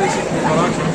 ಓಂ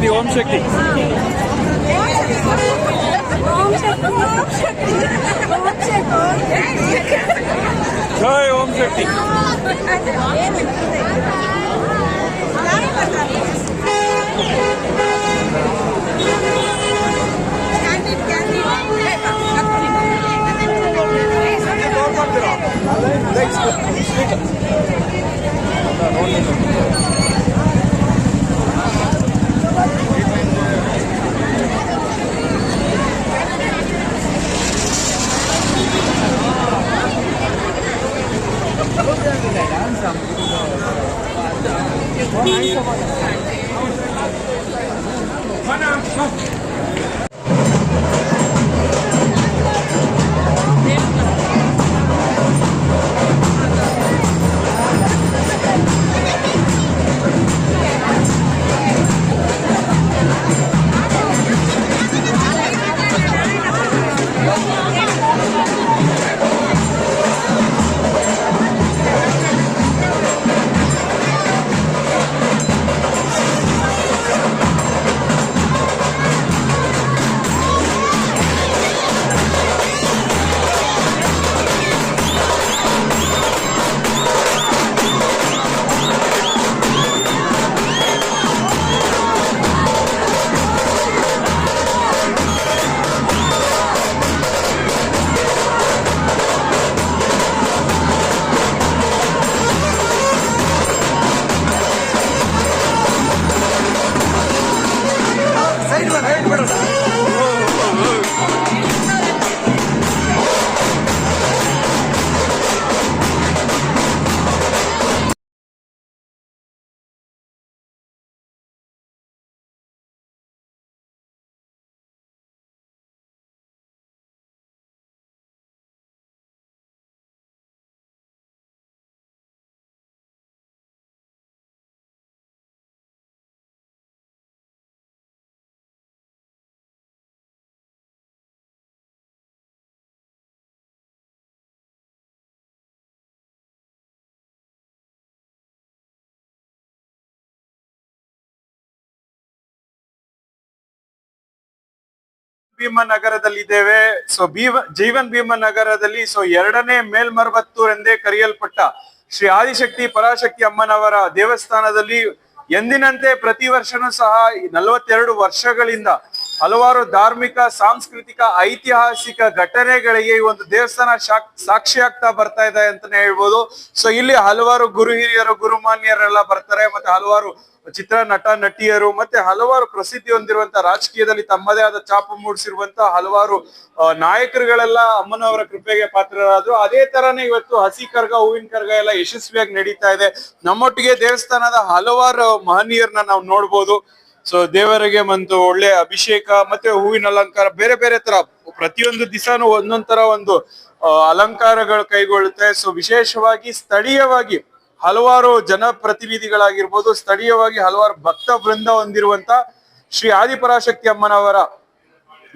ಶಕ್ತಿ ಓಂ ಶಕ್ತಿ ಜೈ Om Shakti Next, next. Bhima ನಗರದಲ್ಲಿದ್ದೇವೆ. So Bhima, Jeevan Bhima ನಗರದಲ್ಲಿ ಸೊ ಎರಡನೇ ಮೇಲ್ಮರ್ವತ್ತು ಎಂದೇ ಕರೆಯಲ್ಪಟ್ಟ ಶ್ರೀ ಆದಿಶಕ್ತಿ ಪರಾಶಕ್ತಿ ಅಮ್ಮನವರ ದೇವಸ್ಥಾನದಲ್ಲಿ ಎಂದಿನಂತೆ ಪ್ರತಿ ವರ್ಷನೂ ಸಹ ನಲವತ್ತೆರಡು ವರ್ಷಗಳಿಂದ ಹಲವಾರು ಧಾರ್ಮಿಕ, ಸಾಂಸ್ಕೃತಿಕ, ಐತಿಹಾಸಿಕ ಘಟನೆಗಳಿಗೆ ಈ ಒಂದು ದೇವಸ್ಥಾನ ಸಾಕ್ಷಿಯಾಗ್ತಾ ಬರ್ತಾ ಇದೆ ಅಂತಾನೆ ಹೇಳ್ಬೋದು. ಸೊ ಇಲ್ಲಿ ಹಲವಾರು ಗುರು ಹಿರಿಯರು, ಗುರುಮಾನ್ಯರೆಲ್ಲ ಬರ್ತಾರೆ. ಮತ್ತೆ ಹಲವಾರು ಚಿತ್ರ, ನಟ, ನಟಿಯರು ಮತ್ತೆ ಹಲವಾರು ಪ್ರಸಿದ್ಧಿ ಹೊಂದಿರುವಂತಹ ರಾಜಕೀಯದಲ್ಲಿ ತಮ್ಮದೇ ಆದ ಚಾಪು ಮೂಡಿಸಿರುವಂತ ಹಲವಾರು ನಾಯಕರುಗಳೆಲ್ಲ ಅಮ್ಮನವರ ಕೃಪೆಗೆ ಪಾತ್ರರಾದ್ರು. ಅದೇ ತರನೇ ಇವತ್ತು ಹಸಿ ಕರ್ಗ, ಹೂವಿನ ಕರ್ಗ ಎಲ್ಲ ಯಶಸ್ವಿಯಾಗಿ ನಡೀತಾ ಇದೆ. ನಮ್ಮೊಟ್ಟಿಗೆ ದೇವಸ್ಥಾನದ ಹಲವಾರು ಮಹನೀಯರನ್ನ ನಾವು ನೋಡ್ಬೋದು. ಸೊ, ದೇವರಿಗೆ ಒಂದು ಒಳ್ಳೆ ಅಭಿಷೇಕ ಮತ್ತೆ ಹೂವಿನ ಅಲಂಕಾರ, ಬೇರೆ ಬೇರೆ ತರ ಪ್ರತಿಯೊಂದು ದಿವಸನೂ ಒಂದೊಂದ್ ತರ ಒಂದು ಅಲಂಕಾರಗಳು ಕೈಗೊಳ್ಳುತ್ತೆ. ಸೊ, ವಿಶೇಷವಾಗಿ ಸ್ಥಳೀಯವಾಗಿ ಹಲವಾರು ಜನಪ್ರತಿನಿಧಿಗಳಾಗಿರ್ಬೋದು, ಸ್ಥಳೀಯವಾಗಿ ಹಲವಾರು ಭಕ್ತ ವೃಂದ ಹೊಂದಿರುವಂತ ಶ್ರೀ ಆದಿಪರಾಶಕ್ತಿ ಅಮ್ಮನವರ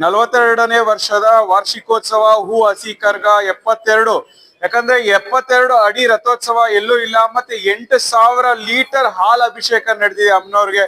ನಲವತ್ತೆರಡನೇ ವರ್ಷದ ವಾರ್ಷಿಕೋತ್ಸವ ಹೂ ಹಸಿ ಕರ್ಗ ಎಪ್ಪತ್ತೆರಡು. ಯಾಕಂದ್ರೆ ಎಪ್ಪತ್ತೆರಡು ಅಡಿ ರಥೋತ್ಸವ ಎಲ್ಲೂ ಇಲ್ಲ, ಮತ್ತೆ ಎಂಟು ಸಾವಿರ ಲೀಟರ್ ಹಾಲ್ ಅಭಿಷೇಕ ನಡೆದಿದೆ ಅಮ್ಮನವ್ರಿಗೆ.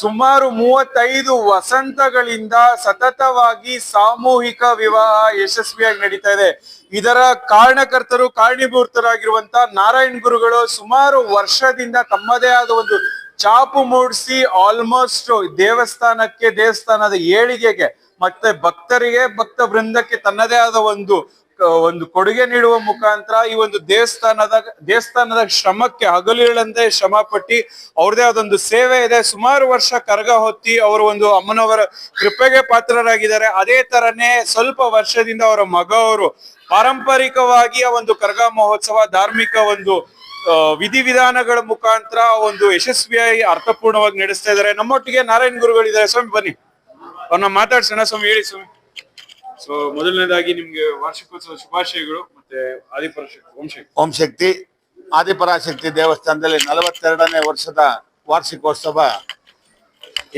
ಸುಮಾರು ಮೂವತ್ತೈದು ವಸಂತಗಳಿಂದ ಸತತವಾಗಿ ಸಾಮೂಹಿಕ ವಿವಾಹ ಯಶಸ್ವಿಯಾಗಿ ನಡೀತಾ ಇದೆ. ಇದರ ಕಾರಣಕರ್ತರು, ಕಾರಣೀಭೂತರಾಗಿರುವಂತ ನಾರಾಯಣ್ ಗುರುಗಳು ಸುಮಾರು ವರ್ಷದಿಂದ ತಮ್ಮದೇ ಆದ ಒಂದು ಚಾಪು ಮೂಡಿಸಿ ಆಲ್ಮೋಸ್ಟ್ ದೇವಸ್ಥಾನಕ್ಕೆ, ದೇವಸ್ಥಾನದ ಏಳಿಗೆಗೆ, ಮತ್ತೆ ಭಕ್ತರಿಗೆ, ಭಕ್ತ ವೃಂದಕ್ಕೆ ತನ್ನದೇ ಆದ ಒಂದು ಒಂದು ಕೊಡುಗೆ ನೀಡುವ ಮುಖಾಂತರ ಈ ಒಂದು ದೇವಸ್ಥಾನದ ದೇವಸ್ಥಾನದ ಶ್ರಮಕ್ಕೆ ಹಗಲಿರಳಂತೆ ಶ್ರಮ ಪಟ್ಟಿ ಅವ್ರದೇ ಆದೊಂದು ಸೇವೆ ಇದೆ. ಸುಮಾರು ವರ್ಷ ಕರಗ ಹೊತ್ತಿ ಅವರು ಒಂದು ಅಮ್ಮನವರ ಕೃಪೆಗೆ ಪಾತ್ರರಾಗಿದ್ದಾರೆ. ಅದೇ ತರನೇ ಸ್ವಲ್ಪ ವರ್ಷದಿಂದ ಅವರ ಮಗ ಅವರು ಪಾರಂಪರಿಕವಾಗಿ ಆ ಒಂದು ಕರಗ ಮಹೋತ್ಸವ, ಧಾರ್ಮಿಕ ಒಂದು ವಿಧಿವಿಧಾನಗಳ ಮುಖಾಂತರ ಒಂದು ಯಶಸ್ವಿಯಾಗಿ ಅರ್ಥಪೂರ್ಣವಾಗಿ ನಡೆಸ್ತಾ ಇದ್ದಾರೆ. ನಮ್ಮೊಟ್ಟಿಗೆ ನಾರಾಯಣ್ ಗುರುಗಳಿದ್ದಾರೆ. ಸ್ವಾಮಿ ಬನ್ನಿ. ಅವ್ರನ್ನ ಮಾತಾಡ್ಸೋಣ. ಸ್ವಾಮಿ ಹೇಳಿ ಸ್ವಾಮಿ. ಸೊ ಮೊದಲನೇದಾಗಿ ನಿಮ್ಗೆ ವಾರ್ಷಿಕೋತ್ಸವ ಶುಭಾಶಯಗಳು ಮತ್ತೆ ಆದಿಪರಶಕ್ತಿ ಓಂಶಕ್ತಿ ಓಂ ಶಕ್ತಿ. ಆದಿಪರಾಶಕ್ತಿ ದೇವಸ್ಥಾನದಲ್ಲಿ ನಲವತ್ತೆರಡನೇ ವರ್ಷದ ವಾರ್ಷಿಕೋತ್ಸವ.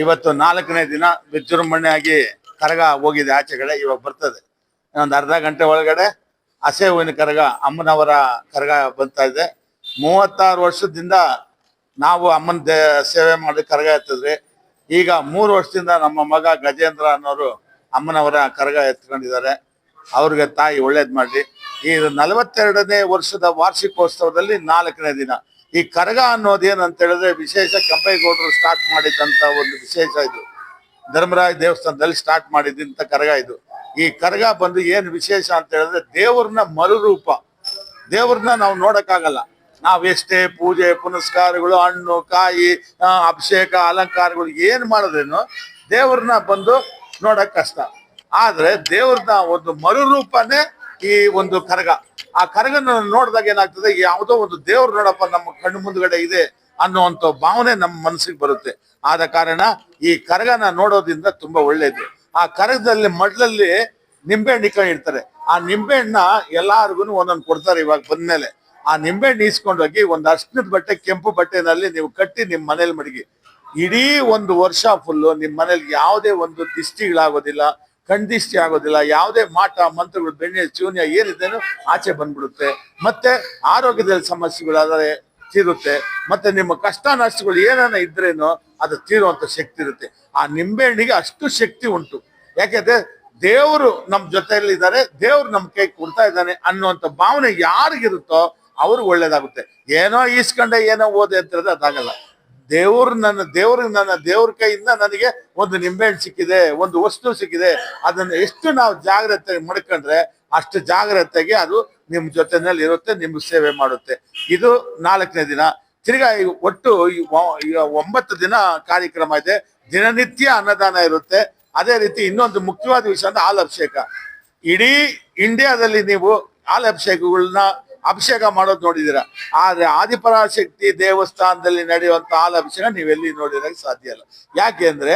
ಇವತ್ತು ನಾಲ್ಕನೇ ದಿನ ವಿಜೃಂಭಣೆಯಾಗಿ ಕರಗ ಹೋಗಿದೆ ಆಚೆಗಡೆ ಇವಾಗ ಬರ್ತದೆ. ಒಂದು ಅರ್ಧ ಗಂಟೆ ಒಳಗಡೆ ಹಸೆ ಹೂವಿನ ಕರಗ, ಅಮ್ಮನವರ ಕರಗ ಬರ್ತಾ ಇದೆ. ಮೂವತ್ತಾರು ವರ್ಷದಿಂದ ನಾವು ಅಮ್ಮನ ಸೇವೆ ಮಾಡಿ ಕರಗ ಎತ್ತಿದ್ರಿ ಈಗ ಮೂರು ವರ್ಷದಿಂದ ನಮ್ಮ ಮಗ ಗಜೇಂದ್ರ ಅನ್ನೋರು ಅಮ್ಮನವರ ಕರಗ ಎತ್ಕೊಂಡಿದ್ದಾರೆ. ಅವ್ರಿಗೆ ತಾಯಿ ಒಳ್ಳೇದು ಮಾಡಿ ಈ ನಲವತ್ತೆರಡನೇ ವರ್ಷದ ವಾರ್ಷಿಕೋತ್ಸವದಲ್ಲಿ ನಾಲ್ಕನೇ ದಿನ. ಈ ಕರಗ ಅನ್ನೋದು ಏನಂತ ಹೇಳಿದ್ರೆ ವಿಶೇಷ ಕೆಂಪೇಗೌಡರು ಸ್ಟಾರ್ಟ್ ಮಾಡಿದಂತ ಒಂದು ವಿಶೇಷ ಇದು. ಧರ್ಮರಾಯ ದೇವಸ್ಥಾನದಲ್ಲಿ ಸ್ಟಾರ್ಟ್ ಮಾಡಿದಂತ ಕರಗ ಇದು. ಈ ಕರಗ ಬಂದು ಏನು ವಿಶೇಷ ಅಂತ ಹೇಳಿದ್ರೆ ದೇವ್ರನ್ನ ಮರುರೂಪ. ದೇವ್ರನ್ನ ನಾವು ನೋಡಕ್ಕಾಗಲ್ಲ. ನಾವ್ ಎಷ್ಟೇ ಪೂಜೆ, ಪುನಸ್ಕಾರಗಳು, ಹಣ್ಣು, ಕಾಯಿ ಅಭಿಷೇಕ, ಅಲಂಕಾರಗಳು ಏನ್ ಮಾಡಿದ್ರೇನು ದೇವ್ರನ್ನ ಬಂದು ನೋಡಕ್ ಕಷ್ಟ. ಆದ್ರೆ ದೇವ್ರದ ಒಂದು ಮರುರೂಪನೇ ಈ ಒಂದು ಕರಗ. ಆ ಕರಗನ ನೋಡಿದಾಗ ಏನಾಗ್ತದೆ, ಯಾವುದೋ ಒಂದು ದೇವ್ರು ನೋಡಪ್ಪ, ನಮ್ಮ ಕಣ್ಣು ಮುಂದ್ಗಡೆ ಇದೆ ಅನ್ನುವಂಥ ಭಾವನೆ ನಮ್ಮ ಮನಸ್ಸಿಗೆ ಬರುತ್ತೆ. ಆದ ಕಾರಣ ಈ ಕರಗನ ನೋಡೋದ್ರಿಂದ ತುಂಬಾ ಒಳ್ಳೇದು. ಆ ಕರಗದಲ್ಲಿ ಮಡ್ಲಲ್ಲಿ ನಿಂಬೆಹಣ್ಣು ಇಟ್ಕೊಂಡಿರ್ತಾರೆ ಆ ನಿಂಬೆಹಣ್ಣ ಎಲ್ಲಾರ್ಗು ಒಂದೊಂದು ಕೊಡ್ತಾರೆ ಇವಾಗ ಬಂದ್ಮೇಲೆ. ಆ ನಿಂಬೆಹಣ್ಣು ಈಸ್ಕೊಂಡೋಗಿ ಒಂದು ಅರ್ಶನದ ಬಟ್ಟೆ, ಕೆಂಪು ಬಟ್ಟೆನಲ್ಲಿ ನೀವು ಕಟ್ಟಿ ನಿಮ್ಮ ಮನೇಲಿ ಮಡಗಿ. ಇಡೀ ಒಂದು ವರ್ಷ ಫುಲ್ಲು ನಿಮ್ಮ ಮನೇಲಿ ಯಾವುದೇ ಒಂದು ದಿಷ್ಟಿಗಳಾಗೋದಿಲ್ಲ ಕಣ್ದಿಷ್ಟಿ ಆಗೋದಿಲ್ಲ, ಯಾವುದೇ ಮಾಟ, ಮಂತ್ರಗಳು, ಬೆಣ್ಣೆ, ಚೂನ್ಯ ಏನಿದೇನೋ ಆಚೆ ಬಂದ್ಬಿಡುತ್ತೆ. ಮತ್ತೆ ಆರೋಗ್ಯದಲ್ಲಿ ಸಮಸ್ಯೆಗಳಾದರೆ ತೀರುತ್ತೆ. ಮತ್ತೆ ನಿಮ್ಮ ಕಷ್ಟ ನಷ್ಟಗಳು ಏನಾನ ಇದ್ರೇನೋ ಅದು ತೀರುವಂತ ಶಕ್ತಿ ಇರುತ್ತೆ. ಆ ನಿಂಬೆಹಣ್ಣಿಗೆ ಅಷ್ಟು ಶಕ್ತಿ ಉಂಟು. ಯಾಕೆಂದ್ರೆ ದೇವರು ನಮ್ಮ ಜೊತೆಯಲ್ಲಿ ಇದ್ದಾರೆ ದೇವ್ರು ನಮ್ಮ ಕೈ ಕೊಡ್ತಾ ಇದ್ದಾನೆ ಅನ್ನುವಂತ ಭಾವನೆ ಯಾರಿಗಿರುತ್ತೋ ಅವ್ರಿಗೆ ಒಳ್ಳೇದಾಗುತ್ತೆ. ಏನೋ ಈಸ್ಕೊಂಡೆ ಏನೋ ಓದೆ ಅಂತ ಅದಾಗಲ್ಲ. ದೇವ್ರು ನನ್ನ ದೇವ್ರಿಗೆ ನನ್ನ, ದೇವ್ರ ಕೈಯಿಂದ ನನಗೆ ಒಂದು ನಿಂಬೆಹಣ್ಣು ಸಿಕ್ಕಿದೆ, ಒಂದು ವಸ್ತು ಸಿಕ್ಕಿದೆ. ಅದನ್ನು ಎಷ್ಟು ನಾವು ಜಾಗ್ರತೆ ಮಾಡ್ಕೊಂಡ್ರೆ ಅಷ್ಟು ಜಾಗ್ರತೆಗೆ ಅದು ನಿಮ್ಮ ಜೊತೆನಲ್ಲಿ ಇರುತ್ತೆ ನಿಮ್ಗೆ ಸೇವೆ ಮಾಡುತ್ತೆ. ಇದು ನಾಲ್ಕನೇ ದಿನ. ತಿರ್ಗಾ ಒಟ್ಟು ಒಂಬತ್ತು ದಿನ ಕಾರ್ಯಕ್ರಮ ಇದೆ. ದಿನನಿತ್ಯ ಅನ್ನದಾನ ಇರುತ್ತೆ. ಅದೇ ರೀತಿ ಇನ್ನೊಂದು ಮುಖ್ಯವಾದ ವಿಷಯ ಅಂದ್ರೆ ಹಾಲು ಅಭಿಷೇಕ ಇಡೀ ಇಂಡಿಯಾದಲ್ಲಿ ನೀವು ಹಾಲು ಅಭಿಷೇಕಗಳನ್ನ ಅಭಿಷೇಕ ಮಾಡೋದು ನೋಡಿದೀರಾ. ಆದ್ರೆ ಆದಿಪರಾಶಕ್ತಿ ದೇವಸ್ಥಾನದಲ್ಲಿ ನಡೆಯುವಂತ ಹಾಲು ಅಭಿಷೇಕ ನೀವೆಲ್ಲಿ ನೋಡಿದಾಗ ಸಾಧ್ಯ ಇಲ್ಲ. ಯಾಕೆ ಅಂದ್ರೆ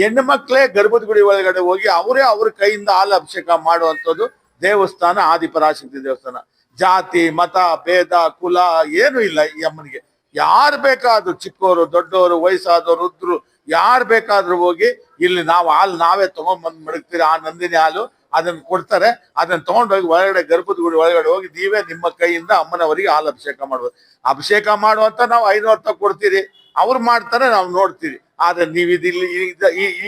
ಹೆಣ್ಣು ಮಕ್ಕಳೇ ಗರ್ಭದ ಗುಡಿ ಒಳಗಡೆ ಹೋಗಿ ಅವರೇ ಅವ್ರ ಕೈಯಿಂದ ಹಾಲು ಅಭಿಷೇಕ ಮಾಡುವಂಥದ್ದು ದೇವಸ್ಥಾನ, ಆದಿಪರಾಶಕ್ತಿ ದೇವಸ್ಥಾನ. ಜಾತಿ, ಮತ, ಭೇದ, ಕುಲ ಏನು ಇಲ್ಲ ಈ ಅಮ್ಮನಿಗೆ. ಯಾರು ಬೇಕಾದ್ರು ಚಿಕ್ಕವರು ದೊಡ್ಡವರು ವಯಸ್ಸಾದವರು ರುದ್ರು ಯಾರು ಬೇಕಾದ್ರೂ ಹೋಗಿ ಇಲ್ಲಿ ನಾವು ಹಾಲು ನಾವೇ ತಗೊಂಡ್ಬಂದು ಮಡಗ್ತೀರಿ ಆ ನಂದಿನಿ ಹಾಲು? ಅದನ್ನ ಕೊಡ್ತಾರೆ. ಅದನ್ನ ತಗೊಂಡೋಗಿ ಒಳಗಡೆ ಗರ್ಭದ ಗುಡಿ ಒಳಗಡೆ ಹೋಗಿ ನೀವೇ ನಿಮ್ಮ ಕೈಯಿಂದ ಅಮ್ಮನವರಿಗೆ ಹಾಲು ಅಭಿಷೇಕ ಮಾಡ್ಬೋದು. ಅಭಿಷೇಕ ಮಾಡುವಂತ ನಾವು ಐನೂರು ರೂಪಾಯಿ ಕೊಡ್ತೀರಿ. ಅವ್ರು ಮಾಡ್ತಾರೆ, ನಾವು ನೋಡ್ತೀವಿ ಆದ್ರೆ ನೀವು ಇದಿಲ್ಲಿ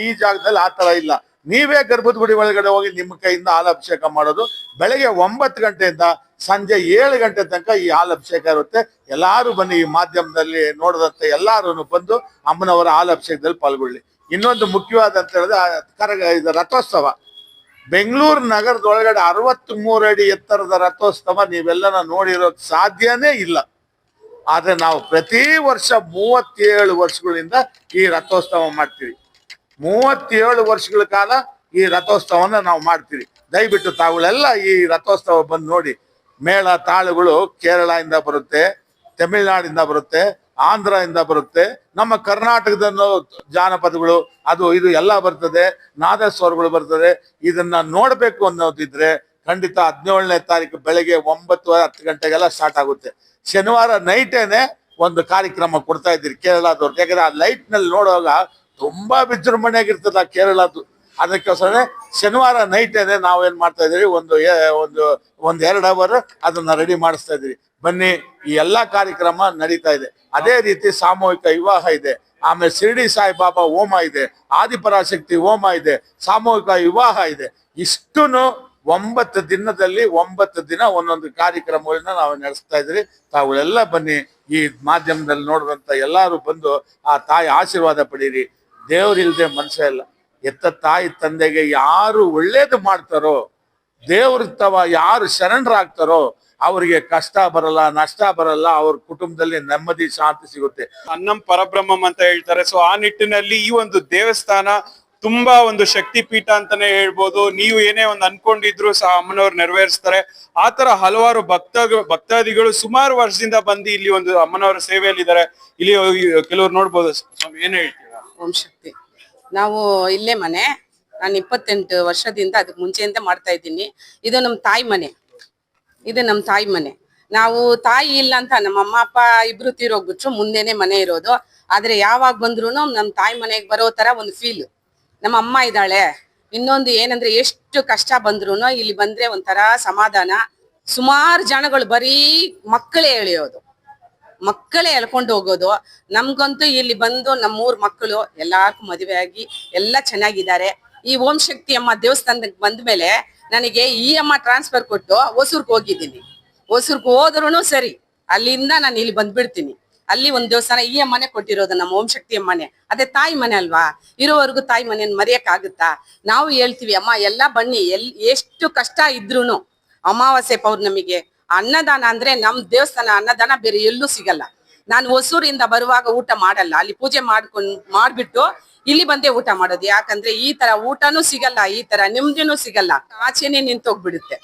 ಈ- ಜಾಗದಲ್ಲಿ ಆ ತರ ಇಲ್ಲ. ನೀವೇ ಗರ್ಭದ ಗುಡಿ ಒಳಗಡೆ ಹೋಗಿ ನಿಮ್ಮ ಕೈಯಿಂದ ಹಾಲು ಅಭಿಷೇಕ ಮಾಡೋದು. ಬೆಳಗ್ಗೆ ಒಂಬತ್ತು ಗಂಟೆಯಿಂದ ಸಂಜೆ ಏಳು ಗಂಟೆ ತನಕ ಈ ಹಾಲು ಅಭಿಷೇಕ ಇರುತ್ತೆ. ಎಲ್ಲಾರು ಬನ್ನಿ ಈ ಮಾಧ್ಯಮದಲ್ಲಿ ನೋಡದಂತೆ ಎಲ್ಲಾರು ಬಂದು ಅಮ್ಮನವರ ಹಾಲು ಅಭಿಷೇಕದಲ್ಲಿ ಪಾಲ್ಗೊಳ್ಳಿ. ಇನ್ನೊಂದು ಮುಖ್ಯವಾದ ಅಂತ ಹೇಳಿದ್ರೆ ಕರಗ, ಇದು ರಥೋತ್ಸವ. ಬೆಂಗಳೂರು ನಗರದೊಳಗಡೆ ಅರವತ್ತ್ ಮೂರು ಅಡಿ ಎತ್ತರದ ರಥೋತ್ಸವ ನೀವೆಲ್ಲನ ನೋಡಿರೋದು ಸಾಧ್ಯನೇ ಇಲ್ಲ. ಆದರೆ ನಾವು ಪ್ರತಿ ವರ್ಷ ಮೂವತ್ತೇಳು ವರ್ಷಗಳಿಂದ ಈ ರಥೋತ್ಸವ ಮಾಡ್ತೀವಿ. ಮೂವತ್ತೇಳು ವರ್ಷಗಳ ಕಾಲ ಈ ರಥೋತ್ಸವನ ನಾವು ಮಾಡ್ತೀವಿ. ದಯವಿಟ್ಟು ತಾವುಗಳೆಲ್ಲ ಈ ರಥೋತ್ಸವ ಬಂದು ನೋಡಿ. ಮೇಳ ತಾಳುಗಳು ಕೇರಳದಿಂದ ಬರುತ್ತೆ, ತಮಿಳ್ನಾಡಿಂದ ಬರುತ್ತೆ ಆಂಧ್ರದಿಂದ ಬರುತ್ತೆ. ನಮ್ಮ ಕರ್ನಾಟಕದ ಜಾನಪದಗಳು, ಅದು ಇದು ಎಲ್ಲ ಬರ್ತದೆ, ನಾದಸ್ವರಗಳು ಬರ್ತದೆ. ಇದನ್ನ ನೋಡಬೇಕು ಅನ್ನೋದಿದ್ರೆ ಖಂಡಿತ ಹದಿನೇಳನೇ ತಾರೀಕು ಬೆಳಗ್ಗೆ ಒಂಬತ್ತು ಹತ್ತು ಗಂಟೆಗೆಲ್ಲ ಸ್ಟಾರ್ಟ್ ಆಗುತ್ತೆ. ಶನಿವಾರ ನೈಟೇನೆ ಒಂದು ಕಾರ್ಯಕ್ರಮ ಕೊಡ್ತಾ ಇದ್ದೀರಿ ಕೇರಳದವ್ರು. ಯಾಕಂದ್ರೆ ಆ ಲೈಟ್ನಲ್ಲಿ ನೋಡುವಾಗ ತುಂಬಾ ವಿಜೃಂಭಣೆಯಾಗಿರ್ತದೆ ಆ ಕೇರಳದ್ದು. ಅದಕ್ಕೋಸ್ಕರ ಶನಿವಾರ ನೈಟ್ ನಾವು ನಾವೇನ್ ಮಾಡ್ತಾ ಇದ್ದೀವಿ ಒಂದು ಒಂದು, ಒಂದ್ ಎರಡು ಅವರ್ ಅದನ್ನ ರೆಡಿ ಮಾಡಿಸ್ತಾ ಇದೀವಿ ಬನ್ನಿ, ಈ ಎಲ್ಲಾ ಕಾರ್ಯಕ್ರಮ ನಡೀತಾ ಇದೆ. ಅದೇ ರೀತಿ ಸಾಮೂಹಿಕ ವಿವಾಹ ಇದೆ. ಆಮೇಲೆ ಶಿರಡಿ ಸಾಯಿಬಾಬಾ ಹೋಮ ಇದೆ. ಆದಿಪರಾಶಕ್ತಿ ಹೋಮ ಇದೆ. ಸಾಮೂಹಿಕ ವಿವಾಹ ಇದೆ. ಇಷ್ಟುನು ಒಂಬತ್ತು ದಿನದಲ್ಲಿ ಒಂಬತ್ತು ದಿನ ಒಂದೊಂದು ಕಾರ್ಯಕ್ರಮಗಳನ್ನ ನಾವು ನಡೆಸ್ತಾ ಇದ್ರಿ ತಾವುಗಳೆಲ್ಲ ಬನ್ನಿ, ಈ ಮಾಧ್ಯಮದಲ್ಲಿ ನೋಡಿದಂತ ಎಲ್ಲಾರು ಬಂದು ಆ ತಾಯಿ ಆಶೀರ್ವಾದ ಪಡೀರಿ. ದೇವ್ರಿಲ್ದೆ ಮನುಷ್ಯ ಇಲ್ಲ. ಎತ್ತ ತಾಯಿ ತಂದೆಗೆ ಯಾರು ಒಳ್ಳೇದು ಮಾಡ್ತಾರೋ, ದೇವ್ರ ಯಾರು ಶರಣರಾಗ್ತಾರೋ ಅವರಿಗೆ ಕಷ್ಟ ಬರಲ್ಲ ನಷ್ಟ ಬರಲ್ಲ ಅವ್ರ ಕುಟುಂಬದಲ್ಲಿ ನೆಮ್ಮದಿ ಶಾಂತಿ ಸಿಗುತ್ತೆ. ಅನ್ನಂ ಪರಬ್ರಹ್ಮಂ ಅಂತ ಹೇಳ್ತಾರೆ. ಸೊ ಆ ನಿಟ್ಟಿನಲ್ಲಿ ಈ ಒಂದು ದೇವಸ್ಥಾನ ತುಂಬಾ ಒಂದು ಶಕ್ತಿ ಪೀಠ ಅಂತಾನೆ ಹೇಳ್ಬೋದು. ನೀವು ಏನೇ ಒಂದು ಅನ್ಕೊಂಡಿದ್ರು ಸಹ ಅಮ್ಮನವ್ರು ನೆರವೇರಿಸ್ತಾರೆ. ಆ ತರ ಹಲವಾರು ಭಕ್ತ ಭಕ್ತಾದಿಗಳು ಸುಮಾರು ವರ್ಷದಿಂದ ಬಂದು ಇಲ್ಲಿ ಒಂದು ಅಮ್ಮನವರ ಸೇವೆಯಲ್ಲಿ ಇದ್ದಾರೆ ಇಲ್ಲಿ ಕೆಲವ್ರು ನೋಡ್ಬೋದು. ಸ್ವಾಮಿ ಏನ್ ಹೇಳ್ತೀರಾ? ಓಂ ಶಕ್ತಿ. ನಾವು ಇಲ್ಲೇ ಮನೆ. ನಾನು ಇಪ್ಪತ್ತೆಂಟು ವರ್ಷದಿಂದ ಅದಕ್ಕೆ ಮುಂಚೆಯಿಂದ ಮಾಡ್ತಾ ಇದ್ದೀನಿ. ಇದು ನಮ್ಮ ತಾಯಿ ಮನೆ. ಇದು ನಮ್ಮ ತಾಯಿ ಮನೆ. ನಾವು ತಾಯಿ ಇಲ್ಲ ಅಂತ ನಮ್ಮ ಅಮ್ಮ, ಅಪ್ಪ ಇಬ್ರು ತೀರೋಗ್ಬಿಟ್ರು, ಮುಂದೆನೆ ಮನೆ ಇರೋದು. ಆದ್ರೆ ಯಾವಾಗ ಬಂದ್ರು ನಮ್ಮ ತಾಯಿ ಮನೆಗೆ ಬರೋ ತರ ಒಂದು ಫೀಲ್ ನಮ್ಮ ಅಮ್ಮ ಇದ್ದಾಳೆ, ಇನ್ನೊಂದು ಏನಂದ್ರೆ ಎಷ್ಟು ಕಷ್ಟ ಬಂದ್ರು ಇಲ್ಲಿ ಬಂದ್ರೆ ಒಂಥರ ಸಮಾಧಾನ. ಸುಮಾರು ಜನಗಳು ಬರೀ ಮಕ್ಕಳೇ ಎಳೆಯೋದು. ಮಕ್ಕಳೇ ಎಳ್ಕೊಂಡು ಹೋಗೋದು. ನಮ್ಗಂತೂ ಇಲ್ಲಿ ಬಂದು ನಮ್ಮೂರ್ ಮಕ್ಕಳು ಎಲ್ಲಾರ್ಗೂ ಮದುವೆ ಆಗಿ ಎಲ್ಲ ಚೆನ್ನಾಗಿದ್ದಾರೆ. ಈ ಓಂ ಶಕ್ತಿ ಅಮ್ಮ ದೇವಸ್ಥಾನಕ್ಕೆ ಬಂದ್ಮೇಲೆ ನನಗೆ ಈ ಅಮ್ಮ ಟ್ರಾನ್ಸ್ಫರ್ ಕೊಟ್ಟು ಹೊಸೂರ್ಗೆ ಹೋಗಿದ್ದೀನಿ. ಹೊಸೂರ್ಗೆ ಹೋದ್ರೂ ಸರಿ, ಅಲ್ಲಿಂದ ನಾನು ಇಲ್ಲಿ ಬಂದ್ಬಿಡ್ತೀನಿ. ಅಲ್ಲಿ ಒಂದು ದೇವಸ್ಥಾನ ಈ ಅಮ್ಮನೆ ಕೊಟ್ಟಿರೋದು ನಮ್ಮ ಓಂ ಶಕ್ತಿ ಅಮ್ಮನೆ. ಅದೇ ತಾಯಿ ಮನೆ ಅಲ್ವಾ? ಇರೋವರೆಗೂ ತಾಯಿ ಮನೆಯನ್ನು ಮರೆಯಕ್ಕಾಗುತ್ತಾ? ನಾವು ಹೇಳ್ತೀವಿ, ಅಮ್ಮ, ಎಲ್ಲ ಬನ್ನಿ, ಎಲ್, ಎಷ್ಟು ಕಷ್ಟ ಇದ್ರೂನು ಅಮಾವಾಸ್ಯೆ ಪೌರ್ಣಮಿಗೆ ಅನ್ನದಾನ ಅಂದ್ರೆ ನಮ್ ದೇವಸ್ಥಾನ ಅನ್ನದಾನ ಬೇರೆ ಎಲ್ಲೂ ಸಿಗಲ್ಲ. ನಾನು ಹೊಸೂರಿಂದ ಬರುವಾಗ ಊಟ ಮಾಡಲ್ಲ. ಅಲ್ಲಿ ಪೂಜೆ ಮಾಡ್ಕೊಂಡ್, ಮಾಡ್ಬಿಟ್ಟು ಇಲ್ಲಿ ಬಂದೇ ಊಟ ಮಾಡೋದು. ಯಾಕಂದ್ರೆ ಈ ತರ ಊಟನೂ ಸಿಗಲ್ಲ, ಈ ತರ ನೆಮ್ಮದಿನೂ ಸಿಗಲ್ಲ. ಆಚೆನೆ ನಿಂತೋಗ್ಬಿಡುತ್ತೆ.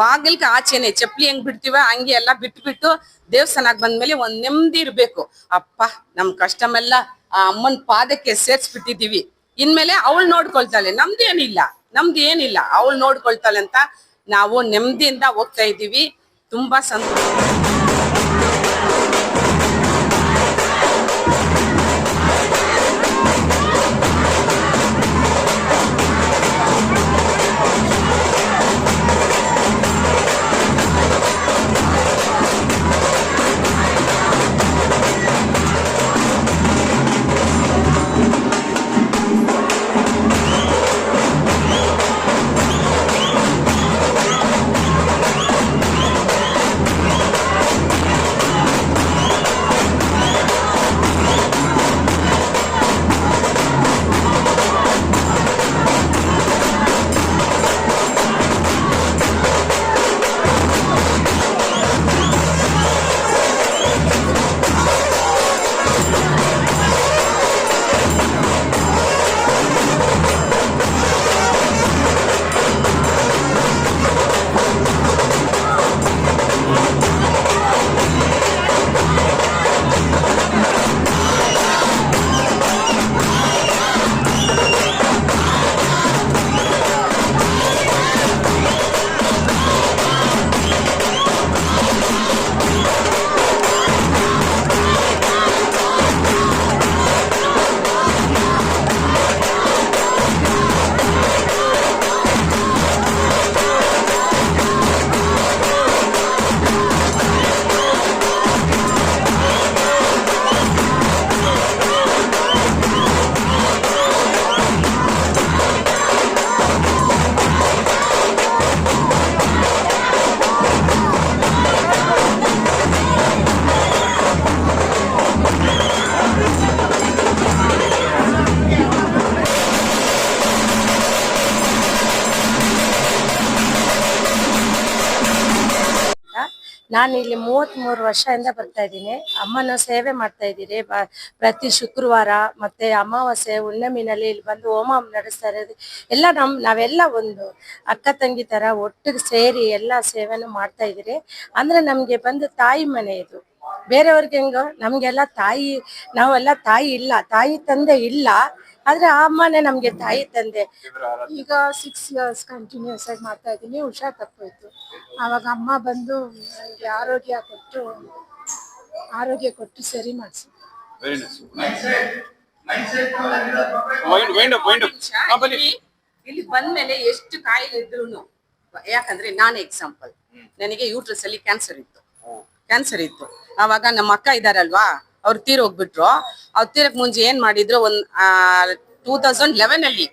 ಬಾಗಿಲ್ಗೆ ಆಚೆನೆ ಚಪ್ಲಿ ಹೆಂಗ್ ಬಿಡ್ತೀವ ಹಂಗೆ ಎಲ್ಲ ಬಿಟ್ಬಿಟ್ಟು ದೇವಸ್ಥಾನಕ್ ಬಂದ್ಮೇಲೆ ಒಂದ್ ನೆಮ್ಮದಿ ಇರ್ಬೇಕು. ಅಪ್ಪ, ನಮ್ ಕಷ್ಟಮೆಲ್ಲ ಆ ಅಮ್ಮನ್ ಪಾದಕ್ಕೆ ಸೇರ್ಸ್ಬಿಟ್ಟಿದೀವಿ ಇನ್ಮೇಲೆ ಅವಳು ನೋಡ್ಕೊಳ್ತಾಳೆ. ನಮ್ದು ಏನಿಲ್ಲ. ನಮ್ದು ಏನಿಲ್ಲ. ಅವಳು ನೋಡ್ಕೊಳ್ತಾಳೆ ಅಂತ ನಾವು ನೆಮ್ಮದಿಯಿಂದ ಹೋಗ್ತಾ ಇದೀವಿ ತುಂಬಾ ಸಂತೋಷ. ನಾನು ಇಲ್ಲಿ ಮೂವತ್ಮೂರು ವರ್ಷದಿಂದ ಬರ್ತಾ ಇದ್ದೀನಿ. ಅಮ್ಮನ ಸೇವೆ ಮಾಡ್ತಾ ಇದ್ದೀನಿ ಪ್ರತಿ ಶುಕ್ರವಾರ ಮತ್ತೆ ಅಮಾವಾಸ್ಯೆ, ಹುಣ್ಣಿಮೆನಲ್ಲಿ ಇಲ್ಲಿ ಬಂದು ಹೋಮ ನಡೆಸ್ತಾ ಇರೋದು. ಎಲ್ಲ ನಮ್, ನಾವೆಲ್ಲ ಒಂದು ಅಕ್ಕ ತಂಗಿ ತರ ಒಟ್ಟಿಗೆ ಸೇರಿ ಎಲ್ಲ ಸೇವೆನೂ ಮಾಡ್ತಾ ಇದ್ದೀರಿ. ಅಂದ್ರೆ ನಮ್ಗೆ ಬಂದು ತಾಯಿ ಮನೆ ಇದು. ಬೇರೆಯವ್ರಿಗೆ ಹೆಂಗೋ ನಮಗೆಲ್ಲ ತಾಯಿ, ನಾವೆಲ್ಲ ತಾಯಿ ಇಲ್ಲ. ತಾಯಿ ತಂದೆ ಇಲ್ಲ. ಆದ್ರೆ ಆ ಅಮ್ಮನೆ ನಮ್ಗೆ ತಾಯಿ ತಂದೆ. ಈಗ ಸಿಕ್ಸ್ ಇಯರ್ಸ್ ಕಂಟಿನ್ಯೂಸ್ ಆಗಿ ಮಾಡ್ತಾ ಇದ್ದೀನಿ ಹುಷಾರ್ ತಪ್ಪೋಯ್ತು ಆವಾಗ ಅಮ್ಮ ಬಂದು ನನಗೆ ಆರೋಗ್ಯ ಕೊಟ್ಟು ಆರೋಗ್ಯ ಕೊಟ್ಟು ಸರಿ ಮಾಡಿಸಿ ವೆರಿ ಇಲ್ಲಿ ಬಂದ್ಮೇಲೆ ಎಷ್ಟು ಕಾಯಿಲೆ ಇದ್ರು ಯಾಕಂದ್ರೆ ನಾನು ಎಕ್ಸಾಂಪಲ್ ನನಗೆ ಯೂಟ್ರಸ್ ಅಲ್ಲಿ ಕ್ಯಾನ್ಸರ್ ಇತ್ತು. ಕ್ಯಾನ್ಸರ್ ಇತ್ತು. ಅವಾಗ ನಮ್ಮ ಅಕ್ಕ ಇದಾರಲ್ವಾ ಅವ್ರು ತೀರ ಹೋಗ್ಬಿಟ್ರು. ಅವ್ರು ತೀರಕ್ ಮುಂಚೆ ಏನ್ ಮಾಡಿದ್ರು, ಒಂದ್ ಟೂ ತೌಸಂಡ್ ಲೆವೆನ್ ಅಲ್ಲಿ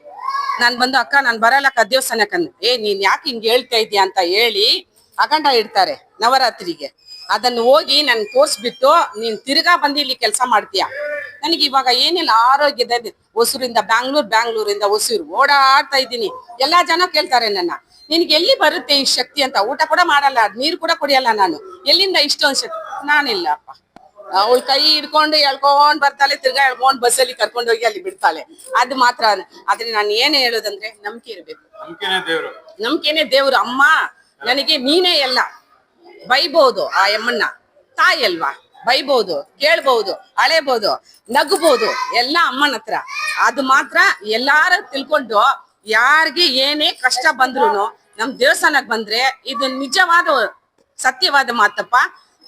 ನಾನ್ ಬಂದು, ಅಕ್ಕ, ನಾನ್ ಬರಲ್ಲ ಅಕ್ಕ ದೇವಸ್ಥಾನಕ್ಕೆ ಅಂದೆ. ಏ, ನೀನ್ ಯಾಕೆ ಹಿಂಗ್ ಹೇಳ್ತಾ ಇದೀಯ? ಅಂತ ಹೇಳಿ ಅಖಂಡ ಇಡ್ತಾರೆ ನವರಾತ್ರಿಗೆ. ಅದನ್ನ ಹೋಗಿ ನನ್ ತೋರ್ಸ್ಬಿಟ್ಟು ನೀನ್ ತಿರ್ಗಾ ಬಂದು ಇಲ್ಲಿ ಕೆಲಸ ಮಾಡ್ತೀಯ? ನನಗೆ ಇವಾಗ ಏನಿಲ್ಲ, ಆರೋಗ್ಯದ ಹೊಸೂರಿಂದ ಬ್ಯಾಂಗ್ಳೂರ್, ಬ್ಯಾಂಗ್ಳೂರಿಂದ ಹೊಸೂರು ಓಡಾಡ್ತಾ ಇದ್ದೀನಿ. ಎಲ್ಲಾ ಜನ ಕೇಳ್ತಾರೆ ನನ್ನ. ನಿನ್ಗೆ ಎಲ್ಲಿ ಬರುತ್ತೆ ಈ ಶಕ್ತಿ ಅಂತ? ಊಟ ಕೂಡ ಮಾಡಲ್ಲ, ನೀರು ಕೂಡ ಕುಡಿಯಲ್ಲ ನಾನು. ಎಲ್ಲಿಂದ ಇಷ್ಟೊಂದು ಶಕ್ತಿ? ನಾನಿಲ್ಲಪ್ಪ. ಅವಳ ಕೈ ಹಿಡ್ಕೊಂಡು ಎಳ್ಕೊಂಡ್ ಬರ್ತಾಳೆ ತಿರ್ಗಾ ಎಳ್ಕೊಂಡ್ ಬಸ್ಸಲ್ಲಿ ಕರ್ಕೊಂಡು ಹೋಗಿ ಅಲ್ಲಿ ಬಿಡ್ತಾಳೆ. ಅದು ಮಾತ್ರ ಆದ್ರೆ ನಾನು ಏನ್ ಹೇಳೋದಂದ್ರೆ ನಂಬಿಕೆ ಇರ್ಬೇಕು. ನಂಬಿಕೆನೇ ದೇವ್ರು. ಅಮ್ಮ ನನಗೆ ನೀನೇ ಎಲ್ಲ. ಬೈಬಹುದು ಆ ಯಮ್ಮನ್ನ ತಾಯಿ ಅಲ್ವಾ? ಬೈಬಹುದು ಕೇಳ್ಬಹುದು ಅಳೆಬಹುದು ನಗಬಹುದು ಎಲ್ಲ ಅಮ್ಮನ ಹತ್ರ. ಅದು ಮಾತ್ರ ಎಲ್ಲಾರು ತಿಳ್ಕೊಂಡು ಯಾರಿಗೆ ಏನೇ ಕಷ್ಟ ಬಂದ್ರು ನಮ್ ದೇವಸ್ಥಾನಕ್ ಬಂದ್ರೆ ಇದು ನಿಜವಾದ ಸತ್ಯವಾದ ಮಾತಪ್ಪ.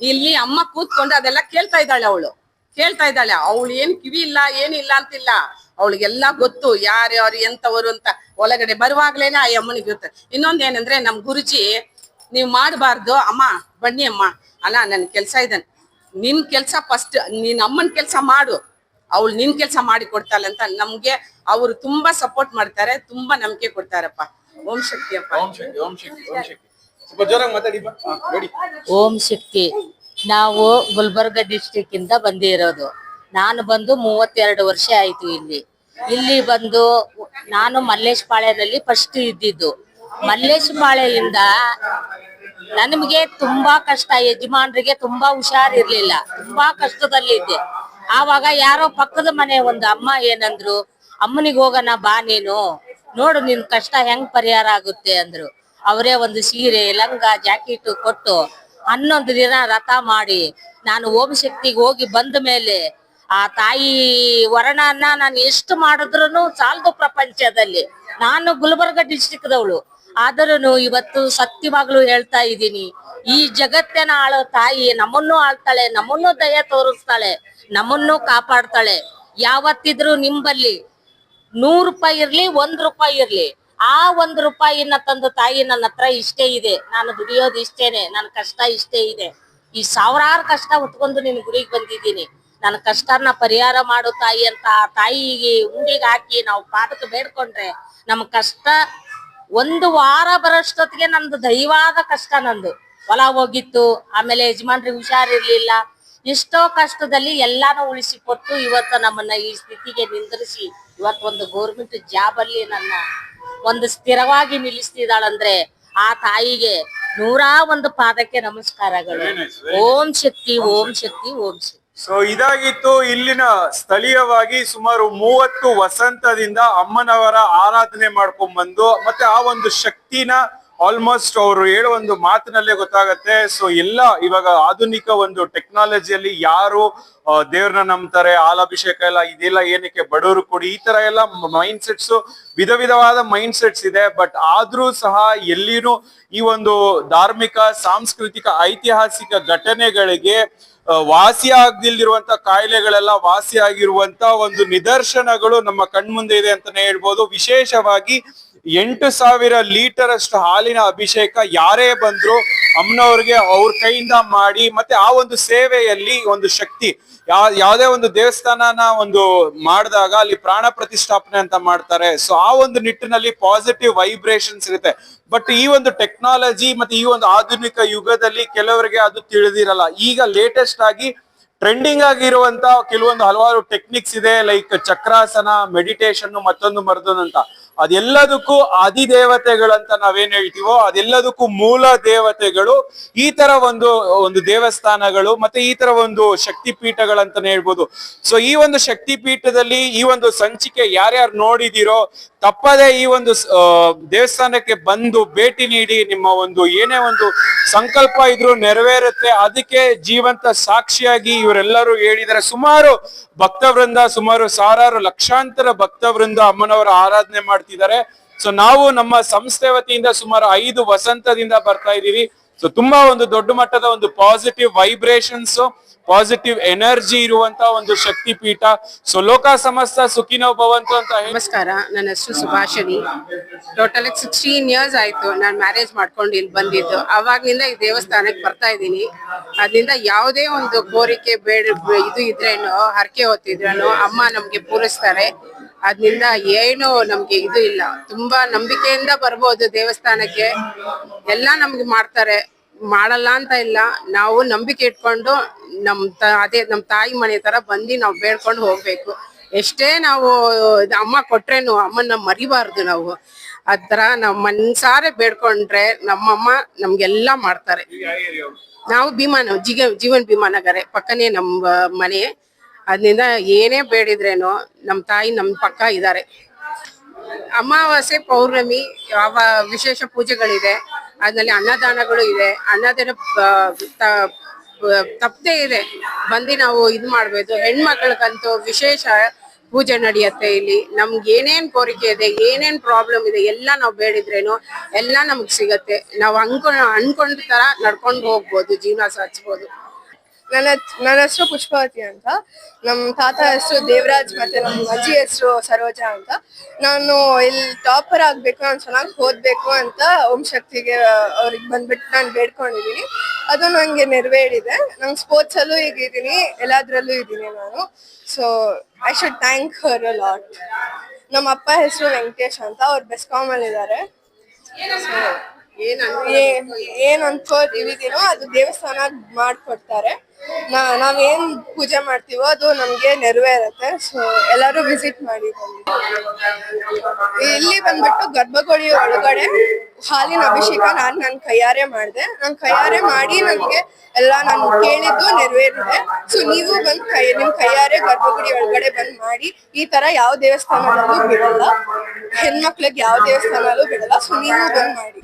ಇಲ್ಲಿ ಅಮ್ಮ ಕೂತ್ಕೊಂಡು ಅದೆಲ್ಲ ಕೇಳ್ತಾ ಇದ್ದಾಳೆ ಅವಳು. ಕೇಳ್ತಾ ಇದ್ದಾಳೆ, ಅವಳು ಏನ್ ಕಿವಿ ಇಲ್ಲ ಏನಿಲ್ಲ ಅಂತಿಲ್ಲ. ಅವಳಿಗೆಲ್ಲ ಗೊತ್ತು ಯಾರ್ಯಾರು ಎಂತವರು ಅಂತ ಒಳಗಡೆ ಬರುವಾಗ್ಲೇನೆ ಆ ಅಮ್ಮನಿಗೆ ಇರುತ್ತೆ ಇನ್ನೊಂದೇನಂದ್ರೆ ನಮ್ ಗುರುಜಿ, ನೀವ್ ಮಾಡಬಾರ್ದು, ಅಮ್ಮ, ಬನ್ನಿ ಅಮ್ಮ. ಅಲ್ಲ, ನನ್ ಕೆಲ್ಸ ಇದೆ ನಿನ್ ಕೆಲ್ಸ ಫಸ್ಟ್ ನೀನ್ ಅಮ್ಮನ್ ಕೆಲ್ಸ ಮಾಡು. ಅವಳು ನಿನ್ ಕೆಲ್ಸ ಮಾಡಿ ಕೊಡ್ತಾಳೆ ಅಂತ ನಮ್ಗೆ ಅವ್ರು ತುಂಬಾ ಸಪೋರ್ಟ್ ಮಾಡ್ತಾರೆ, ತುಂಬಾ ನಂಬಿಕೆ ಕೊಡ್ತಾರಪ್ಪ. ಓಂ ಶಕ್ತಿ ಅಪ್ಪ. ಓಂ ಶಕ್ತಿ ಓಂ ಶಕ್ತಿ ಓಂ ಶಕ್ತಿ. ಓಂ ಶಕ್ತಿ. ನಾವು ಗುಲ್ಬರ್ಗ ಡಿಸ್ಟಿಕ್ ಇಂದ ಬಂದಿರೋದು. ನಾನು ಬಂದು ಮೂವತ್ತೆರಡು ವರ್ಷ ಆಯ್ತು ಇಲ್ಲಿ. ಇಲ್ಲಿ ಬಂದು ನಾನು ಮಲ್ಲೇಶ್ ಪಾಳ್ಯದಲ್ಲಿ ಫಸ್ಟ್ ಇದ್ದಿದ್ದು. ಮಲ್ಲೇಶ್ ಪಾಳ್ಯದಿಂದ ನನಗೆ ತುಂಬಾ ಕಷ್ಟ, ಯಜಮಾನ್ರಿಗೆ ತುಂಬಾ ಹುಷಾರಿರ್ಲಿಲ್ಲ. ತುಂಬಾ ಕಷ್ಟದಲ್ಲಿ ಇದ್ದೆ ಆವಾಗ ಯಾರೋ ಪಕ್ಕದ ಮನೆ ಒಂದು ಅಮ್ಮ ಏನಂದ್ರು, ಅಮ್ಮನಿಗೆ ಹೋಗೋಣ, ಬಾ ನೀನು. ನೋಡು ನಿನ್ ಕಷ್ಟ ಹೆಂಗ್ ಪರಿಹಾರ ಆಗುತ್ತೆ ಅಂದ್ರು. ಅವರೇ ಒಂದು ಸೀರೆ, ಲಂಗ, ಜಾಕೆಟ್ ಕೊಟ್ಟು ಹನ್ನೊಂದು ದಿನ ರಥ ಮಾಡಿ ನಾನು ಓಂ ಶಕ್ತಿಗೆ ಹೋಗಿ ಬಂದ ಮೇಲೆ ಆ ತಾಯಿ ವರ್ಣನ ನಾನು ಎಷ್ಟು ಮಾಡಿದ್ರು ಸಾಲದು ಪ್ರಪಂಚದಲ್ಲಿ. ನಾನು ಗುಲ್ಬರ್ಗ ಡಿಸ್ಟಿಕ್ದವಳು ಆದರೂ ಇವತ್ತು ಸತ್ಯವಾಗ್ಲು ಹೇಳ್ತಾ ಇದ್ದೀನಿ. ಈ ಜಗತ್ತಿನ ಆಳೋ ತಾಯಿ ನಮ್ಮನ್ನು ಆಳ್ತಾಳೆ, ನಮ್ಮನ್ನು ದಯ ತೋರಿಸ್ತಾಳೆ, ನಮ್ಮನ್ನು ಕಾಪಾಡ್ತಾಳೆ. ಯಾವತ್ತಿದ್ರು ನಿಂಬಲ್ಲಿ ನೂರು ರೂಪಾಯಿ ಇರ್ಲಿ, ಒಂದ್ ರೂಪಾಯಿ ಇರ್ಲಿ. ಆ ಒಂದ್ ರೂಪಾಯಿನ ತಂದು ತಾಯಿ ನನ್ನ ಹತ್ರ ಇಷ್ಟೇ ಇದೆ. ನಾನು ದುಡಿಯೋದು ಇಷ್ಟೇನೆ ನನ್ನ ಕಷ್ಟ ಇಷ್ಟೇ ಇದೆ. ಈ ಸಾವಿರಾರು ಕಷ್ಟ ಹೊತ್ಕೊಂಡು ನಿನ್ ಗುಡಿಗೆ ಬಂದಿದ್ದೀನಿ. ನನ್ನ ಕಷ್ಟನ ಪರಿಹಾರ ಮಾಡು ತಾಯಿ ಅಂತ ಆ ತಾಯಿಗೆ ಉಂಡಿಗೆ ಹಾಕಿ ನಾವು ಪಾಠಕ್ಕೆ ಬೇಡ್ಕೊಂಡ್ರೆ ನಮ್ ಕಷ್ಟ ಒಂದು ವಾರ ಬರೋಷ್ಟೊತ್ತಿಗೆ ನಂದು ದೈವಾದ ಕಷ್ಟ ನಂದು. ಹೊಲ ಹೋಗಿತ್ತು, ಆಮೇಲೆ ಯಜಮಾನ್ರಿಗೆ ಹುಷಾರಿರ್ಲಿಲ್ಲ. ಎಷ್ಟೋ ಕಷ್ಟದಲ್ಲಿ ಎಲ್ಲಾನು ಉಳಿಸಿ ಕೊಟ್ಟು ಇವತ್ತು ನಮ್ಮನ್ನ ಈ ಸ್ಥಿತಿಗೆ ನಿಂದ್ರಿಸಿ ಇವತ್ತು ಒಂದು ಗೌರ್ಮೆಂಟ್ ಜಾಬ್ ಅಲ್ಲಿ ನನ್ನ ಒಂದು ಸ್ಥಿರವಾಗಿ ನಿಲ್ಲಿಸ್ತಿದ್ದಾಳಂದ್ರೆ ಆ ತಾಯಿಗೆ ನೂರಾ ಒಂದು ಪಾದಕ್ಕೆ ನಮಸ್ಕಾರಗಳು. ಓಂ ಶಕ್ತಿ ಓಂ ಶಕ್ತಿ. ಓಂ ಶಕ್ತಿ. ಸೊ ಇದಾಗಿತ್ತು ಇಲ್ಲಿನ ಸ್ಥಳೀಯವಾಗಿ ಸುಮಾರು ಮೂವತ್ತು ವಸಂತದಿಂದ ಅಮ್ಮನವರ ಆರಾಧನೆ ಮಾಡ್ಕೊಂಡ್ ಬಂದು ಮತ್ತೆ ಆ ಒಂದು ಶಕ್ತಿನ ಆಲ್ಮೋಸ್ಟ್ ಅವರು ಹೇಳೋ ಒಂದು ಮಾತಿನಲ್ಲೇ ಗೊತ್ತಾಗತ್ತೆ. ಸೊ ಎಲ್ಲ ಇವಾಗ ಆಧುನಿಕ ಒಂದು ಟೆಕ್ನಾಲಜಿಯಲ್ಲಿ ಯಾರು ದೇವ್ರನ್ನ ನಂಬ್ತಾರೆ, ಹಾಲಾಭಿಷೇಕ ಎಲ್ಲ ಇದೆಲ್ಲ ಏನಕ್ಕೆ ಬಡವರು ಕೊಡಿ, ಈ ತರ ಎಲ್ಲ ಮೈಂಡ್ ಸೆಟ್ಸ್ ವಿಧ ವಿಧವಾದ ಮೈಂಡ್ ಸೆಟ್ಸ್ ಇದೆ. ಬಟ್ ಆದ್ರೂ ಸಹ ಎಲ್ಲಿನೂ ಈ ಒಂದು ಧಾರ್ಮಿಕ, ಸಾಂಸ್ಕೃತಿಕ, ಐತಿಹಾಸಿಕ ಘಟನೆಗಳಿಗೆ ವಾಸಿ ಆಗದಿಲ್ದಿರುವಂತ ಕಾಯಿಲೆಗಳೆಲ್ಲ ವಾಸಿ ಆಗಿರುವಂತ ಒಂದು ನಿದರ್ಶನಗಳು ನಮ್ಮ ಕಣ್ಮುಂದೆ ಇದೆ ಅಂತಾನೆ ಹೇಳ್ಬೋದು. ವಿಶೇಷವಾಗಿ ಎಂಟು ಸಾವಿರ ಲೀಟರ್ ಅಷ್ಟು ಹಾಲಿನ ಅಭಿಷೇಕ ಯಾರೇ ಬಂದ್ರು ಅಮ್ಮನವ್ರಿಗೆ ಅವ್ರ ಕೈಯಿಂದ ಮಾಡಿ ಮತ್ತೆ ಆ ಒಂದು ಸೇವೆಯಲ್ಲಿ ಒಂದು ಶಕ್ತಿ ಯಾವ ಯಾವುದೇ ಒಂದು ದೇವಸ್ಥಾನನ ಒಂದು ಮಾಡಿದಾಗ ಅಲ್ಲಿ ಪ್ರಾಣ ಪ್ರತಿಷ್ಠಾಪನೆ ಅಂತ ಮಾಡ್ತಾರೆ. ಸೊ ಆ ಒಂದು ನಿಟ್ಟಿನಲ್ಲಿ ಪಾಸಿಟಿವ್ ವೈಬ್ರೇಷನ್ಸ್ ಇರುತ್ತೆ. ಬಟ್ ಈ ಒಂದು ಟೆಕ್ನಾಲಜಿ ಮತ್ತೆ ಈ ಒಂದು ಆಧುನಿಕ ಯುಗದಲ್ಲಿ ಕೆಲವರಿಗೆ ಅದು ತಿಳಿದಿರಲ್ಲ. ಈಗ ಲೇಟೆಸ್ಟ್ ಆಗಿ ಟ್ರೆಂಡಿಂಗ್ ಆಗಿರುವಂತ ಕೆಲವೊಂದು ಹಲವಾರು ಟೆಕ್ನಿಕ್ಸ್ ಇದೆ ಲೈಕ್ ಚಕ್ರಾಸನ ಮೆಡಿಟೇಷನ್ ಮತ್ತೊಂದು ಮರದೊಂದು ಅಂತ ಅದೆಲ್ಲದಕ್ಕೂ ಅಧಿದೇವತೆಗಳಂತ ನಾವೇನ್ ಹೇಳ್ತೀವೋ, ಅದೆಲ್ಲದಕ್ಕೂ ಮೂಲ ದೇವತೆಗಳು, ಈ ತರ ಒಂದು ಒಂದು ದೇವಸ್ಥಾನಗಳು, ಮತ್ತೆ ಈ ತರ ಒಂದು ಶಕ್ತಿ ಪೀಠಗಳಂತಾನೆ ಹೇಳ್ಬೋದು. ಸೊ ಈ ಒಂದು ಶಕ್ತಿ ಪೀಠದಲ್ಲಿ ಈ ಒಂದು ಸಂಚಿಕೆ ಯಾರ್ಯಾರು ನೋಡಿದಿರೋ, ತಪ್ಪದೇ ಈ ಒಂದು ದೇವಸ್ಥಾನಕ್ಕೆ ಬಂದು ಭೇಟಿ ನೀಡಿ ನಿಮ್ಮ ಒಂದು ಏನೇ ಒಂದು ಸಂಕಲ್ಪ ಇದ್ರು ನೆರವೇರುತ್ತೆ. ಅದಕ್ಕೆ ಜೀವಂತ ಸಾಕ್ಷಿಯಾಗಿ ಇವರೆಲ್ಲರೂ ಹೇಳಿದರೆ ಸುಮಾರು ಭಕ್ತವೃಂದ, ಸುಮಾರು ಸಾವಿರಾರು ಲಕ್ಷಾಂತರ ಭಕ್ತವೃಂದ ಅಮ್ಮನವರ ಆರಾಧನೆ ಮಾಡ್ತಿದ್ದಾರೆ. ಸೊ ನಾವು ನಮ್ಮ ಸಂಸ್ಥೆ ವತಿಯಿಂದ ಸುಮಾರು ಐದು ವಸಂತದಿಂದ ಬರ್ತಾ ಇದೀವಿ ಸೊ ತುಂಬಾ ಒಂದು ದೊಡ್ಡ ಮಟ್ಟದ ಒಂದು ಪಾಸಿಟಿವ್ ವೈಬ್ರೇಷನ್ಸ್ ಪಾಸಿಟಿವ್ ಎನರ್ಜಿ ಇರುವಂತ ಒಂದು ಶಕ್ತಿ ಪೀಠ ಸೊ ಲೋಕ ಸಮಸ್ತ ಸುಖಿನೋ ಭವಂತು ಅಂತ ನಮಸ್ಕಾರ, ನನ್ನ ಹೆಸರು ಸುಭಾಷಣಿ. ಟೋಟಲ್ ಸಿಕ್ಸ್ಟೀನ್ ಇಯರ್ಸ್ ಆಯ್ತು ನಾನು ಮ್ಯಾರೇಜ್ ಮಾಡ್ಕೊಂಡು ಇಲ್ಲಿ ಬಂದಿದ್ದು. ಅವಾಗಿನಿಂದ ಈ ದೇವಸ್ಥಾನಕ್ಕೆ ಬರ್ತಾ ಇದ್ದೀನಿ. ಅದರಿಂದ ಯಾವುದೇ ಒಂದು ಕೋರಿಕೆ, ಬೇಡ, ಇದು ಇದ್ರೇನು, ಹರಕೆ ಹೊತ್ತಿದ್ರೇನು, ಅಮ್ಮ ನಮ್ಗೆ ಪೂರೈಸ್ತಾರೆ. ಅದರಿಂದ ಏನು ನಮ್ಗೆ ಇದು ಇಲ್ಲ. ತುಂಬಾ ನಂಬಿಕೆಯಿಂದ ಬರ್ಬೋದು ದೇವಸ್ಥಾನಕ್ಕೆ. ಎಲ್ಲ ನಮ್ಗೆ ಮಾಡ್ತಾರೆ. ಮಾಡಲ್ಲ ಅಂತ ಇಲ್ಲ. ನಾವು ನಂಬಿಕೆ ಇಟ್ಕೊಂಡು ನಮ್ ಅದೇ ನಮ್ ತಾಯಿ ಮನೆ ತರ ಬಂದು ನಾವು ಬೇಡ್ಕೊಂಡು ಹೋಗ್ಬೇಕು. ಎಷ್ಟೇ ನಾವು ಅಮ್ಮ ಕೊಟ್ರೇನು ಅಮ್ಮನ್ನ ಮರಿಬಾರ್ದು ನಾವು. ಆತರ ನಾವ್ ಮನ್ಸಾರೆ ಬೇಡ್ಕೊಂಡ್ರೆ ನಮ್ಮಮ್ಮ ನಮ್ಗೆಲ್ಲ ಮಾಡ್ತಾರೆ. ನಾವು ಭೀಮಾನ ಜಿಗ, ಜೀವನ್ ಭೀಮಾನಗರೆ ಪಕ್ಕನೇ ನಮ್ಮ ಮನೆ. ಅದ್ರಿಂದ ಏನೇ ಬೇಡಿದ್ರೇನು ನಮ್ ತಾಯಿ ನಮ್ ಪಕ್ಕ ಇದಾರೆ ಅಮಾವಾಸ್ಯೆ ಪೌರ್ಣಮಿ, ಯಾವ ವಿಶೇಷ ಪೂಜೆಗಳಿದೆ ಅದ್ರಲ್ಲಿ ಅನ್ನದಾನಗಳು ಇದೆ. ಅನ್ನದಾನ ತಪ್ಪದೇ ಇದೆ. ಬಂದು ನಾವು ಇದು ಮಾಡ್ಬೋದು. ಹೆಣ್ಮಕ್ಳಿಗಂತೂ ವಿಶೇಷ ಪೂಜೆ ನಡೆಯುತ್ತೆ ಇಲ್ಲಿ. ನಮ್ಗೆ ಏನೇನ್ ಕೋರಿಕೆ ಇದೆ, ಏನೇನ್ ಪ್ರಾಬ್ಲಮ್ ಇದೆ, ಎಲ್ಲ ನಾವು ಬೇಡಿದ್ರೇನು ಎಲ್ಲ ನಮಗೆ ಸಿಗತ್ತೆ. ನಾವು ಅನ್ಕೊಂಡ್ ಅನ್ಕೊಂಡ ತರ ನಡ್ಕೊಂಡು ಹೋಗ್ಬೋದು, ಜೀವನ ಸಾಧಿಸ್ಬೋದು ನನ್ನ ನನ್ನ ಹೆಸರು ಪುಷ್ಪಾವತಿ ಅಂತ. ನಮ್ಮ ತಾತ ಹೆಸರು ದೇವರಾಜ್ ಮತ್ತೆ ನಮ್ಮ ಅಜ್ಜಿ ಹೆಸರು ಸರೋಜ ಅಂತ. ನಾನು ಇಲ್ಲಿ ಟಾಪರ್ ಆಗ್ಬೇಕು, ನಾನು ಚೆನ್ನಾಗಿ ಓದ್ಬೇಕು ಅಂತ ಓಂ ಶಕ್ತಿಗೆ ಅವ್ರಿಗೆ ಬಂದ್ಬಿಟ್ಟು ನಾನು ಬೇಡ್ಕೊಂಡಿದ್ದೀನಿ ಅದು ನನಗೆ ನೆರವೇರಿದೆ. ನಂಗೆ ಸ್ಪೋರ್ಟ್ಸ್ ಅಲ್ಲೂ ಈಗ ಇದ್ದೀನಿ ಎಲ್ಲಾದ್ರಲ್ಲೂ ಇದ್ದೀನಿ ನಾನು. So I should thank her a lot ನಮ್ಮ ಅಪ್ಪ ಹೆಸರು ವೆಂಕಟೇಶ್ ಅಂತ, ಅವ್ರು ಬೆಸ್ಕಾಮ್ ಅಲ್ಲಿ ಇದ್ದಾರೆ ಏನ್ ಅನ್ಕೋ ಅನ್ಕೋತೀವಿದೀನೋ ಅದು ದೇವಸ್ಥಾನ ಮಾಡ್ಕೊಡ್ತಾರೆ. ನಾ- ನಾವೇನ್ ಪೂಜೆ ಮಾಡ್ತೀವೋ ಅದು ನಮ್ಗೆ ನೆರವೇರುತ್ತೆ. ಸೊ ಎಲ್ಲರೂ ವಿಸಿಟ್ ಮಾಡಿ. ಇಲ್ಲಿ ಬಂದ್ಬಿಟ್ಟು ಗರ್ಭಗುಡಿ ಒಳಗಡೆ ಹಾಲಿನ ಅಭಿಷೇಕ ನಾನ್ ನನ್ ಕೈಯಾರೆ ಮಾಡಿದೆ. ನನ್ ಕೈಯಾರೆ ಮಾಡಿ ನನಗೆ ಎಲ್ಲ ನಾನು ಕೇಳಿದ್ದು ನೆರವೇರಿದೆ. ಸೊ ನೀವು ಬಂದ್ ಕೈ, ನಿಮ್ ಕೈಯಾರೆ ಗರ್ಭಗುಡಿ ಒಳಗಡೆ ಬಂದ್ ಮಾಡಿ ಈ ತರ ಯಾವ ದೇವಸ್ಥಾನದಲ್ಲೂ ಬಿಡಲ್ಲ. ಹೆಣ್ಮಕ್ಳಿಗೆ ಯಾವ ದೇವಸ್ಥಾನದಲ್ಲೂ ಬಿಡಲ್ಲ. ಸೊ ನೀವು ಬಂದ್ ಮಾಡಿ.